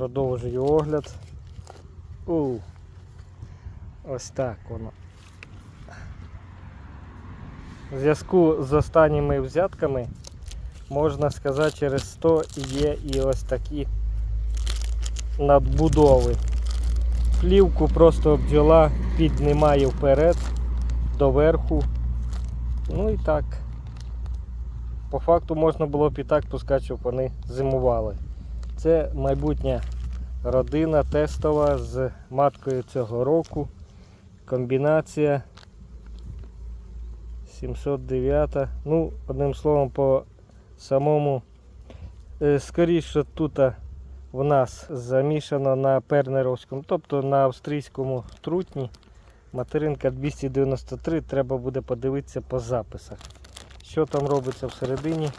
Продовжую огляд. У. Ось так воно. В зв'язку з останніми взятками, можна сказати, через 100 є і ось такі надбудови. Плівку просто бджола піднімає вперед, доверху. Ну і так. По факту можна було б і так пускати, щоб вони зимували. Це майбутня родина тестова з маткою цього року. Комбінація 709. Ну, одним словом, по самому е, скоріше тут в нас замішано на пернеровському, тобто на австрійському трутні. Материнка 293, треба буде подивитися по записах. Що там робиться всередині,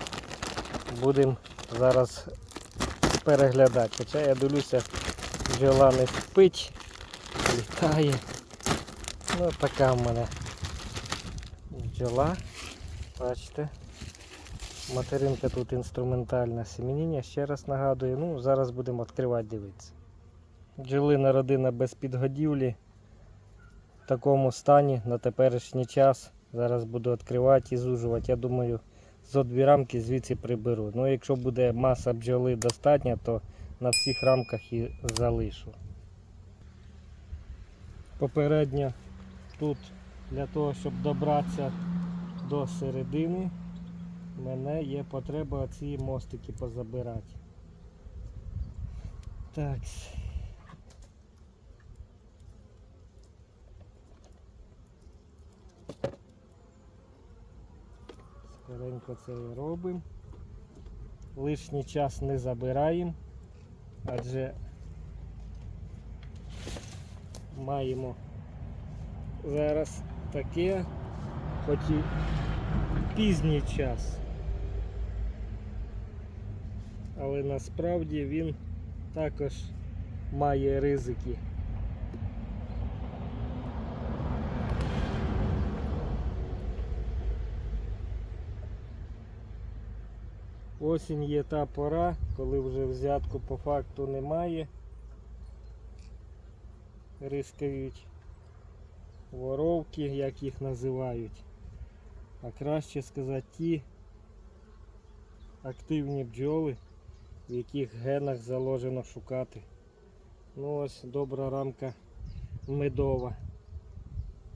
будемо зараз переглядати. Хоча я дивлюся, бджола не спить, літає. Ну така в мене бджола. Бачите. Материнка тут інструментальна семеніння, ще раз нагадую. Ну, зараз будемо відкривати, дивитися. Бджолина родина без підгодівлі в такому стані на теперішній час. Зараз буду відкривати і зужувати. Я думаю, зо дві рамки звідси приберу. Ну, якщо буде маса бджоли достатня, то на всіх рамках і залишу. Попередньо тут для того, щоб добратися до середини, мене є потреба ці мостики позабирати. Так. Скоренько це робимо. Лишній час не забираємо, адже маємо зараз таке, хоч і пізній час. Але насправді він також має ризики. Осінь є та пора, коли вже взятку по факту немає. Рискають воровки, як їх називають. А краще сказати ті активні бджоли, в яких генах заложено шукати. Ну ось добра рамка медова.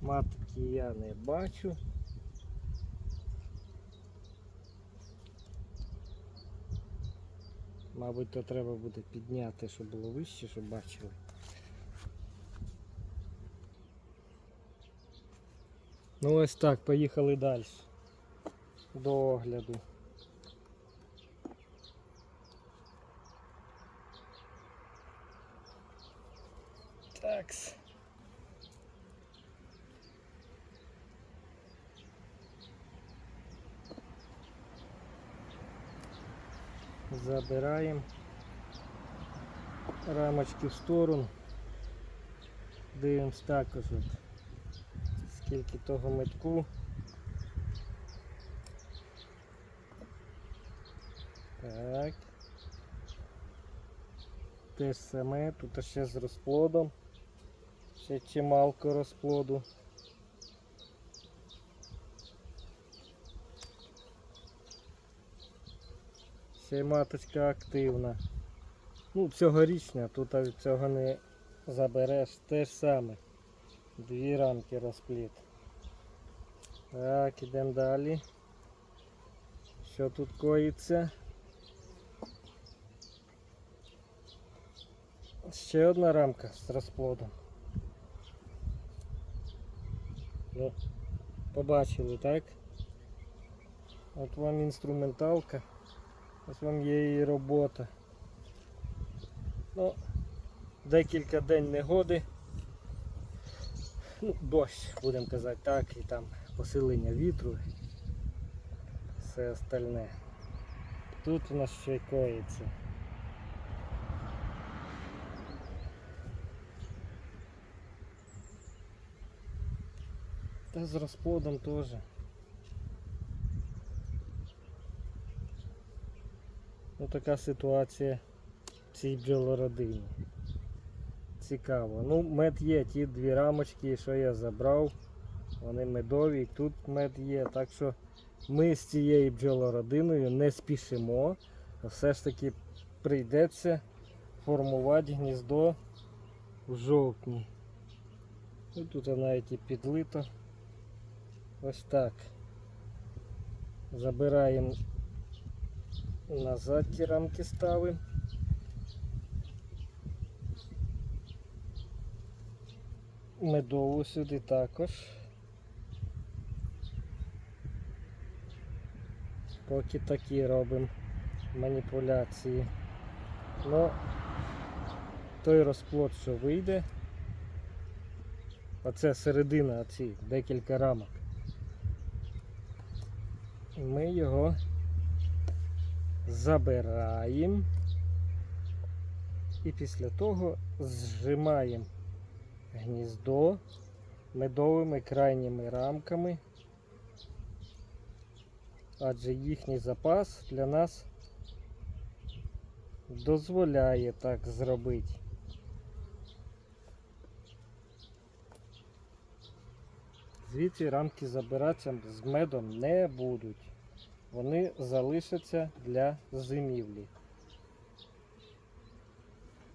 Матки я не бачу. Мабуть, то треба буде підняти, щоб було вище, щоб бачили. Ну ось так, поїхали далі. До огляду. Такс. Забираємо рамочки в сторону. Дивимось також от скільки того метку. Так. Те саме, тут ще з розплодом. Ще чималко розплоду. Маточка активна. Ну, цьогорічня, тут від цього не забереш те ж саме. Дві рамки розпліт. Так, ідемо далі. Що тут коїться? Ще одна рамка з розплодом. Ну, побачили, так? От вам інструменталка. Ось вам є її робота. Ну, декілька день негоди. Ну, дощ, будемо казати так, і там посилення вітру, все остальне. Тут у нас ще коїться. Та з розплодом теж. Ну така ситуація цій бджолородині. Цікаво. Ну, мед є, ті дві рамочки, що я забрав. Вони медові, тут мед є. Так що ми з цією бджолородиною не спішимо. Все ж таки прийдеться формувати гніздо в жовтні. Ну, тут навіть і підлито. Ось так. Забираємо назад ті рамки ставимо. Медову сюди також. Поки такі робимо маніпуляції. Ну, той розплод, що вийде, оце середина оці, декілька рамок. Ми його забираємо і після того зжимаємо гніздо медовими крайніми рамками, адже їхній запас для нас дозволяє так зробити. Звідси рамки забиратися з медом не будуть. Вони залишаться для зимівлі.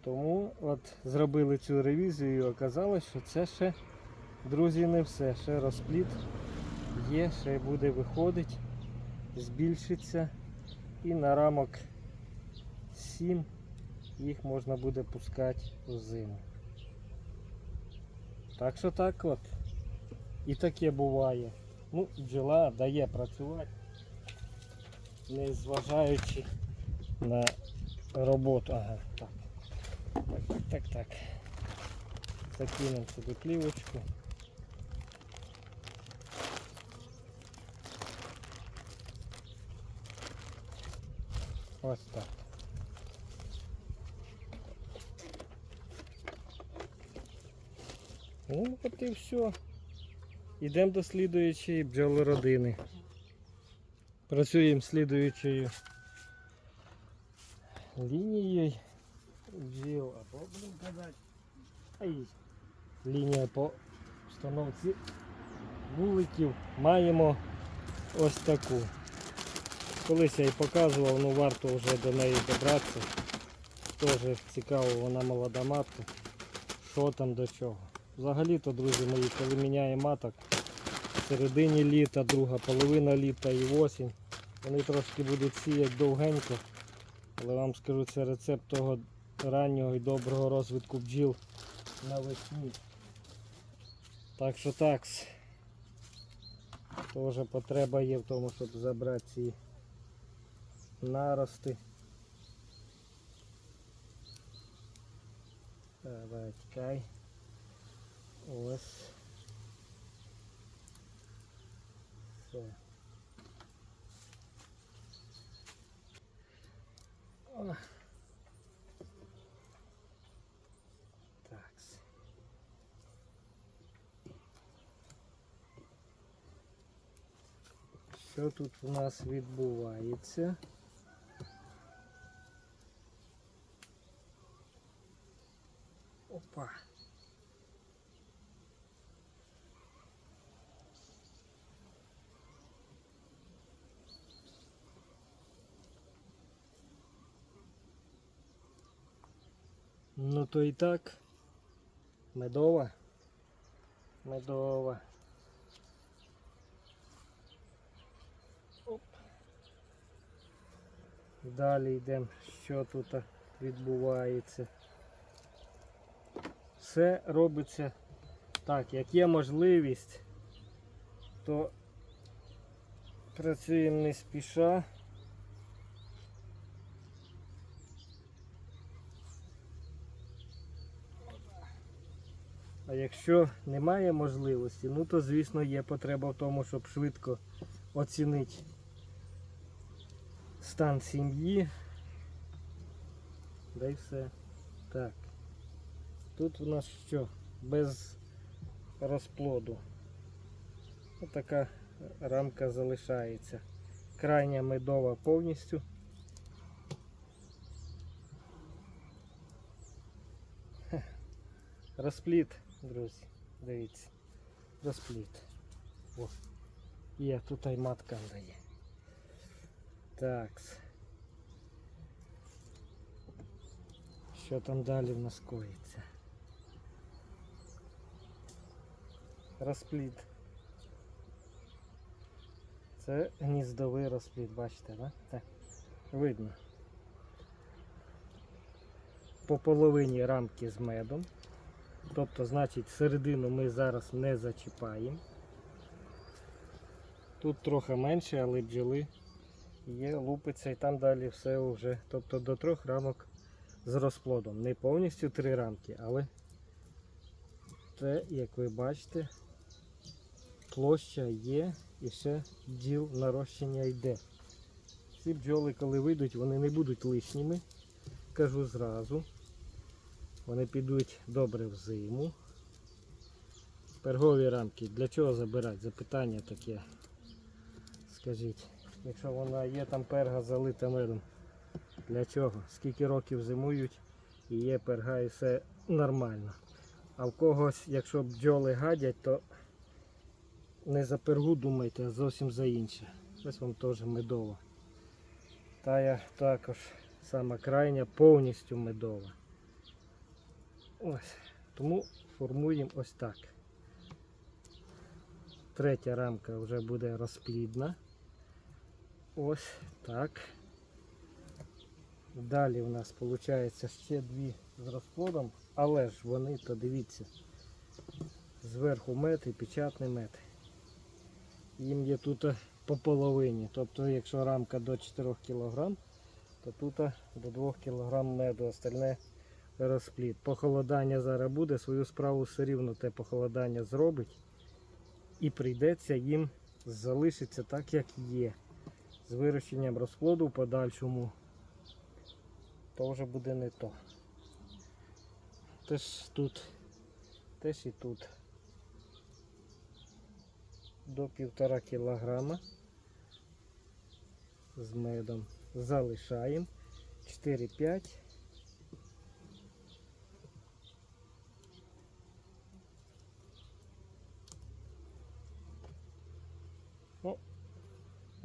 Тому от зробили цю ревізію і оказалось, що це ще, друзі, не все. Ще розпліт є, ще буде виходить, збільшиться. І на рамок 7 їх можна буде пускати у зиму. Так що так от. І таке буває. Ну, бджола дає працювати, не зважаючи на роботу. Ага, так. Так, так, так, так. Закинемо сюди плівочку. Ось так. Ну, от і все. Йдемо до слідуючої бджолородини. Працюємо слідуючою лінією бджіл, або будемо казати. Ай, лінія по встановці вуликів маємо ось таку. Колись я і показував, ну варто вже до неї добратися. Теж цікаво, вона молода матка. Що там до чого. Взагалі-то, друзі мої, коли міняє маток в середині літа, друга половина літа і осінь, вони трошки будуть сіяти довгенько. Але вам скажу, це рецепт того раннього і доброго розвитку бджіл навесні. Так що так. Теж потреба є в тому, щоб забрати ці нарости. Давай, чекай. Ось. Все. Що тут у нас відбувається? Опа. Ну то і так. Медова. Медова. Оп. Далі йдемо, що тут відбувається. Все робиться так, як є можливість, то працюємо не спіша. Якщо немає можливості, ну то звісно є потреба в тому, щоб швидко оцінити стан сім'ї. Да й все. Так. Тут у нас що? Без розплоду. Ось така рамка залишається. Крайня медова повністю. Розпліт, друзі. Дивіться. Розпліт. О. Є, тут і матка дає. Так. Що там далі в нас коїться? Розпліт. Це гніздовий розпліт, бачите, да? так? Видно. По половині рамки з медом. Тобто, значить, середину ми зараз не зачіпаємо. Тут трохи менше, але бджоли є, лупиться і там далі все вже. Тобто до трьох рамок з розплодом. Не повністю три рамки, але це, як ви бачите, площа є і ще діл нарощення йде. Ці бджоли, коли вийдуть, вони не будуть лишніми. Кажу зразу. Вони підуть добре в зиму. Пергові рамки. Для чого забирати? Запитання таке. Скажіть, якщо вона є там перга залита медом. Для чого? Скільки років зимують і є перга і все нормально. А в когось, якщо бджоли гадять, то не за пергу думайте, а зовсім за інше. Ось вам теж медова. Тая також сама крайня, повністю медова. Ось. Тому формуємо ось так. Третя рамка вже буде розплідна. Ось так. Далі у нас виходить ще дві з розплодом, але ж вони, то дивіться, зверху мед і печатний мед. Їм є тут по половині. Тобто, якщо рамка до 4 кг, то тут до 2 кг меду, остальне розплід. Похолодання зараз буде, свою справу все рівно те похолодання зробить. І прийдеться їм залишиться так, як є. З вирощенням розплоду в подальшому то вже буде не то. Теж тут, теж і тут до півтора кілограма з медом залишаємо 4-5.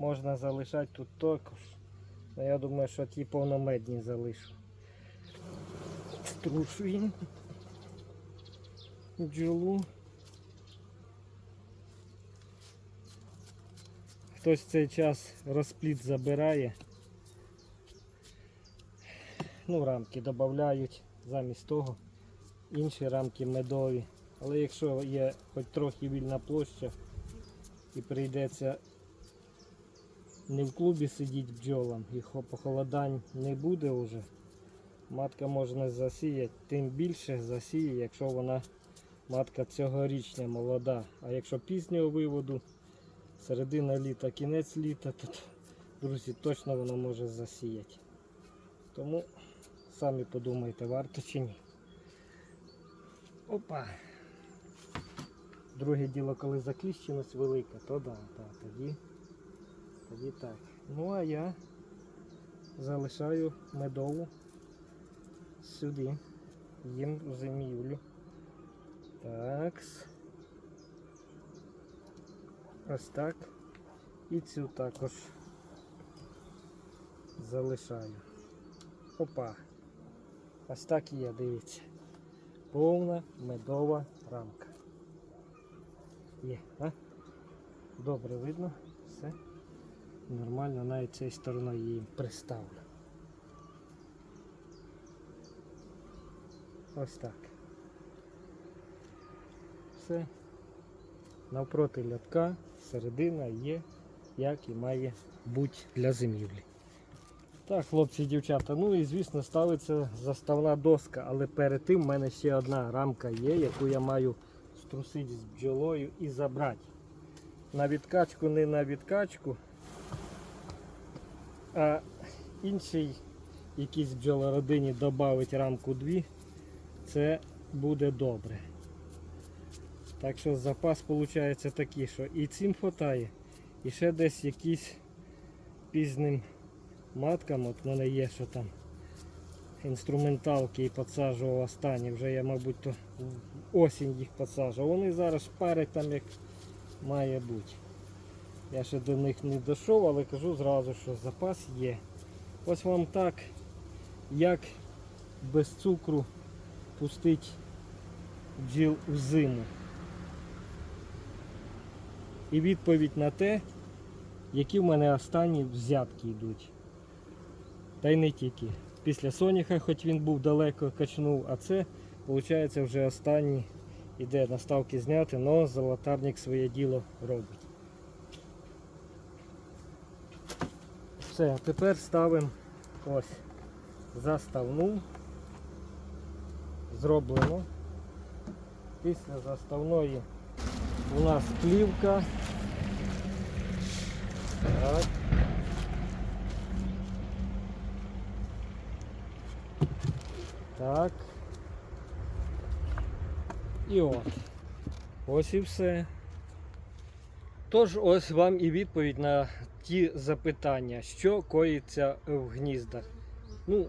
Можна залишати тут також. Ну, я думаю, що ті повномедні залишу. Струшуємо бджолу. Хтось в цей час розпліт забирає. Ну, рамки додають замість того. Інші рамки медові. Але якщо є хоч трохи вільна площа і прийдеться не в клубі сидіти бджолам, хо- похолодань не буде вже. Матка можна засіяти, тим більше засіє, якщо вона матка цьогорічня молода. А якщо пізнього виводу, середина літа, кінець літа, то, друзі, точно вона може засіяти. Тому самі подумайте, варто чи ні. Опа. Друге діло, коли закліщеність велика, то да, да, тоді, тоді так. Ну а я залишаю медову сюди, їм в зимівлю. Такс. Ось так. І цю також залишаю. Опа. Ось так і є, дивіться. Повна медова рамка. Є, а? Добре видно. Нормально, навіть цією стороною її приставлю. Ось так. Все. Навпроти лятка середина є, як і має бути для зимівлі. Так, хлопці і дівчата, ну і звісно ставиться заставна доска, але перед тим в мене ще одна рамка є, яку я маю струсити з бджолою і забрати. На відкачку, не на відкачку, а іншій якійсь бджолородині додати рамку дві, це буде добре. Так що запас виходить такий, що і цим хватає, і ще десь якісь пізним маткам, от в мене є, що там інструменталки і підсаджував останні. Вже я, мабуть, то осінь їх підсаджував. Вони зараз шпарять там як має бути. Я ще до них не дійшов, але кажу зразу, що запас є. Ось вам так, як без цукру пустить бджіл в зиму. І відповідь на те, які в мене останні взятки йдуть. Та й не тільки. Після Соніха, хоч він був далеко, качнув, а це, виходить, вже останній іде наставки зняти, але золотарник своє діло робить. Все, тепер ставимо ось заставну. Зроблено. Після заставної у нас плівка. Так. Так. І от. Ось і все. Тож ось вам і відповідь на ті запитання, що коїться в гніздах. Ну,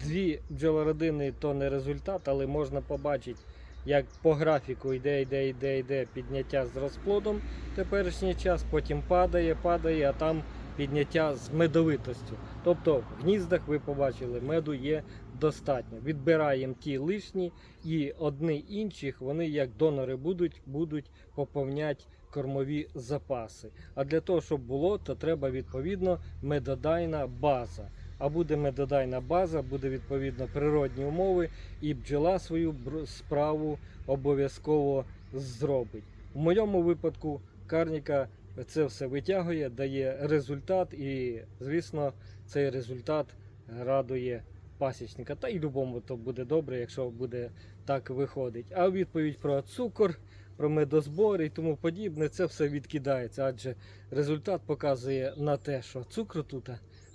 дві бджолородини то не результат, але можна побачити, як по графіку йде, йде, йде, йде підняття з розплодом теперішній час, потім падає, падає, а там підняття з медовитостю. Тобто в гніздах ви побачили, меду є достатньо. Відбираємо ті лишні і одні інших вони як донори будуть, будуть поповняти кормові запаси. А для того, щоб було, то треба відповідно медодайна база. А буде медодайна база, буде відповідно природні умови, і бджола свою справу обов'язково зробить. В моєму випадку карніка це все витягує, дає результат, і звісно, цей результат радує пасічника. Та й любому то буде добре, якщо буде так виходить. А відповідь про цукор, про медозбори і тому подібне, це все відкидається, адже результат показує на те, що цукру тут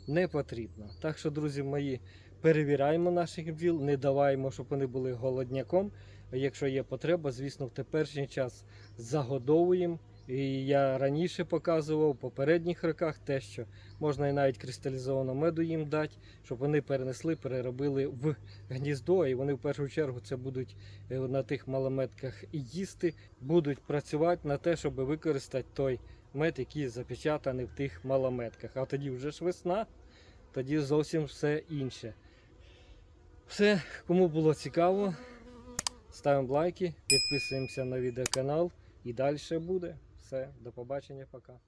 не потрібно. Так що, друзі мої, перевіряємо наших бджіл, не даваємо, щоб вони були голодняком. Якщо є потреба, звісно, в теперішній час загодовуємо. І я раніше показував в попередніх роках те, що можна і навіть кристалізовану меду їм дати, щоб вони перенесли, переробили в гніздо, і вони в першу чергу це будуть е, на тих малометках їсти, будуть працювати на те, щоб використати той мед, який запечатаний в тих малометках. А тоді вже ж весна, тоді зовсім все інше. Все, кому було цікаво, ставимо лайки, підписуємося на відеоканал і далі буде. Все, до побачення, пока.